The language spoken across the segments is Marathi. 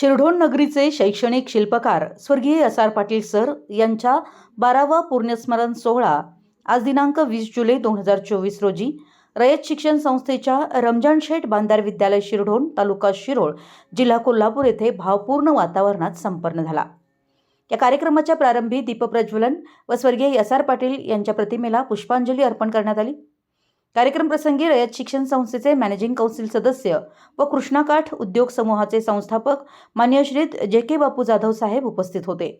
शिरढोण नगरीचे शैक्षणिक शिल्पकार स्वर्गीय एस आर पाटील सर यांच्या बारावा पुण्यस्मरण सोहळा आज दिनांक वीस जुलै दोन हजार चोवीस रोजी रयत शिक्षण संस्थेच्या रमजान शेठ बांधार विद्यालय शिरढोण तालुका शिरोळ जिल्हा कोल्हापूर येथे भावपूर्ण वातावरणात संपन्न झाला. या कार्यक्रमाच्या प्रारंभी दीपप्रज्वलन व स्वर्गीय एस आर पाटील यांच्या प्रतिमेला पुष्पांजली अर्पण करण्यात आली. कार्यक्रम प्रसंगी रयत शिक्षण संस्थेचे मॅनेजिंग कौन्सिल सदस्य व कृष्णाकाठ उद्योग समूहाचे संस्थापक मान्यश्रीत जे के बापू जाधव साहेब उपस्थित होते.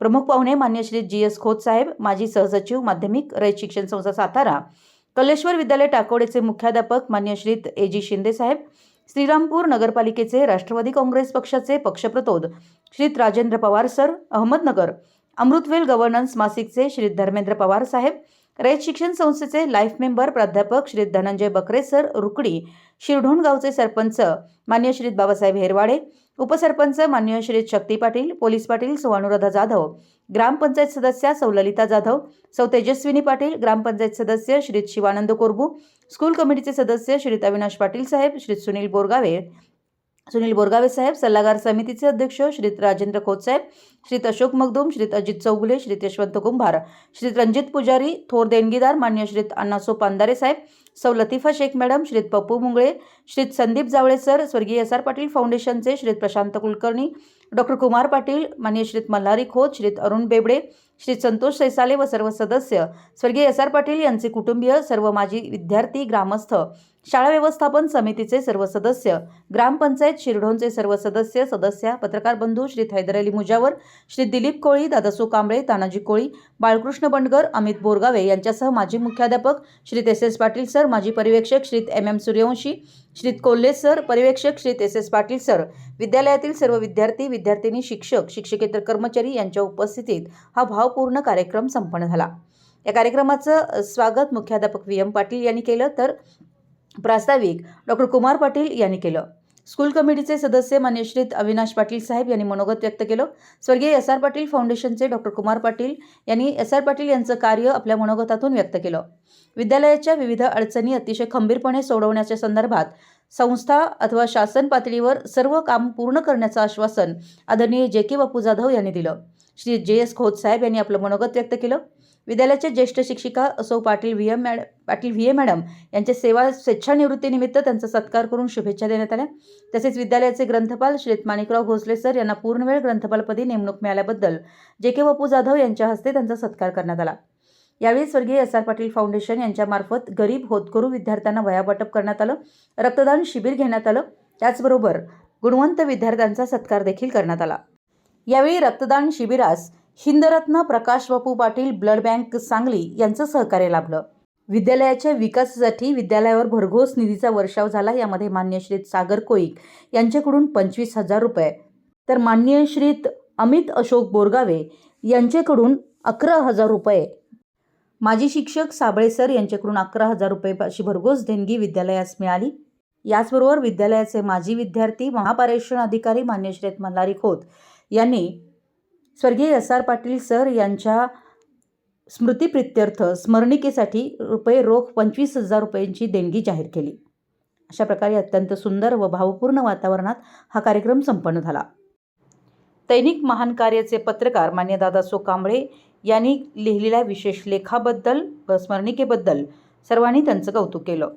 प्रमुख पाहुणे मान्यश्रीत जी एस खोत साहेब माजी सहसचिव माध्यमिक रयत शिक्षण संस्था सातारा कलेश्वर विद्यालय टाकोडेचे मुख्याध्यापक मान्यश्रीत ए जी शिंदे साहेब श्रीरामपूर नगरपालिकेचे राष्ट्रवादी काँग्रेस पक्षाचे पक्षप्रतोद श्रीत राजेंद्र पवार सर अहमदनगर अमृतवेल गव्हर्नन्स मासिकचे श्री धर्मेंद्र पवार साहेब रयत शिक्षण संस्थेचे लाईफ मेंबर प्राध्यापक श्री धनंजय बकरे सर रुकडी शिरढोण गावचे सरपंच मान्य श्री बाबासाहेब हेरवाडे उपसरपंच मान्य श्री शक्ती पाटील पोलीस पाटील सौ जाधव ग्रामपंचायत सदस्या सौललिता जाधव सौ तेजस्विनी पाटील ग्रामपंचायत सदस्य श्री शिवानंद कोरबू स्कूल कमिटीचे सदस्य श्री अविनाश पाटील साहेब श्रीत सुनील बोरगावे सुनील बोरगावे साहेब सल्लागार समितीचे अध्यक्ष श्रीत राजेंद्र खोत साहेब श्रीत अशोक मगदूम श्रीत अजित चौगुले श्रीत यशवंत कुंभार श्रीत रणजित पुजारी थोर देणगीदार मान्य श्रीत अण्णासो पांदारे साहेब सौ लतिफा शेख मॅडम श्रीत पप्पू मुंगळे श्रीत संदीप जावळे सर स्वर्गीय एस आर पाटील फाउंडेशनचे श्रीत प्रशांत कुलकर्णी डॉक्टर कुमार पाटील मान्य श्रीत मल्हारी खोत श्रीत अरुण बेबडे श्री संतोष सैसाले व सर्व सदस्य स्वर्गीय एस आर पाटील यांचे कुटुंबीय सर्व माजी विद्यार्थी ग्रामस्थ शाळा व्यवस्थापन समितीचे सर्व सदस्य ग्रामपंचायत शिरढोणचे सर्व सदस्य सदस्या पत्रकार बंधू श्री हैदर अली मुजावर श्री दिलीप कोळी दादासू कांबळे तानाजी कोळी बाळकृष्ण बंडगर अमित बोरगावे यांच्यासह माजी मुख्याध्यापक Shri S S Patil sir माजी पर्यवेक्षक Shri M M Suryavanshi Shri Kolhe sir पर्यवेक्षक Shri S S Patil sir विद्यालयातील सर्व विद्यार्थी विद्यार्थिनी शिक्षक शिक्षकेतर कर्मचारी यांच्या उपस्थितीत हा भाव प्रभावपूर्ण कार्यक्रम संपन्न झाला. या कार्यक्रमाचं स्वागत मुख्याध्यापक व्ही. एम. पाटील यांनी केलं तर प्रास्ताविक डॉक्टर कुमार पाटील यांनी केलं. स्कूल कमिटीचे सदस्य मान्यश्रीत अविनाश पाटील साहेब यांनी मनोगत व्यक्त केलं. स्वर्गीय एस. आर. पाटील फाउंडेशनचे डॉक्टर कुमार पाटील यांनी एस. आर. पाटील यांचं कार्य आपल्या मनोगतातून व्यक्त केलं. विद्यालयाच्या विविध अडचणी अतिशय खंबीरपणे सोडवण्याच्या संदर्भात संस्था अथवा शासन पातळीवर सर्व काम पूर्ण करण्याचं आश्वासन आदरणीय जे. के. बापू जाधव यांनी दिलं. श्री जे एस खोत साहेब यांनी आपलं मनोगत व्यक्त केलं. विद्यालयाच्या ज्येष्ठ शिक्षिका असो Patil V M madam Patil V A madam यांच्या सेवा स्वेच्छानिवृत्तीनिमित्त त्यांचा सत्कार करून शुभेच्छा देण्यात आल्या. तसेच विद्यालयाचे ग्रंथपाल श्रीत माणिकराव भोसले सर यांना पूर्णवेळ ग्रंथपालपदी नेमणूक मिळाल्याबद्दल जे के बापू जाधव यांच्या हस्ते त्यांचा सत्कार करण्यात आला. यावेळी स्वर्गीय एस आर पाटील फाउंडेशन यांच्यामार्फत गरीब होतकरू विद्यार्थ्यांना वयावाटप करण्यात आलं. रक्तदान शिबिर घेण्यात आलं. त्याचबरोबर गुणवंत विद्यार्थ्यांचा सत्कार देखील करण्यात आला. यावेळी रक्तदान शिबिरास हिंदरत्न प्रकाश बापू पाटील ब्लड बँक सांगली यांचं सहकार्य लाभलं. विद्यालयाच्या विकासासाठी विद्यालयावर भरघोस निधीचा वर्षाव झाला यामध्ये मान्य श्रीत सागर कोईक यांच्याकडून पंचवीस हजार रुपये. तर मान्य श्रीत अमित अशोक बोरगावे यांच्याकडून अकरा हजार रुपये. माजी शिक्षक साबळे सर यांच्याकडून अकरा हजार रुपये अशी भरघोस देणगी विद्यालयास मिळाली. याचबरोबर विद्यालयाचे माजी विद्यार्थी महापारेषण अधिकारी मान्य श्रीत मल्हारी खोत यांनी स्वर्गीय एस आर पाटील सर यांच्या स्मृतिप्रित्यर्थ स्मरणिकेसाठी रुपये रोख पंचवीस हजार रुपयांची देणगी जाहीर केली. अशा प्रकारे अत्यंत सुंदर व भावपूर्ण वातावरणात हा कार्यक्रम संपन्न झाला. दैनिक महान कार्याचे पत्रकार मान्य दादासो कांबळे यांनी लिहिलेल्या विशेष लेखाबद्दल व स्मरणिकेबद्दल सर्वांनी त्यांचं कौतुक केलं.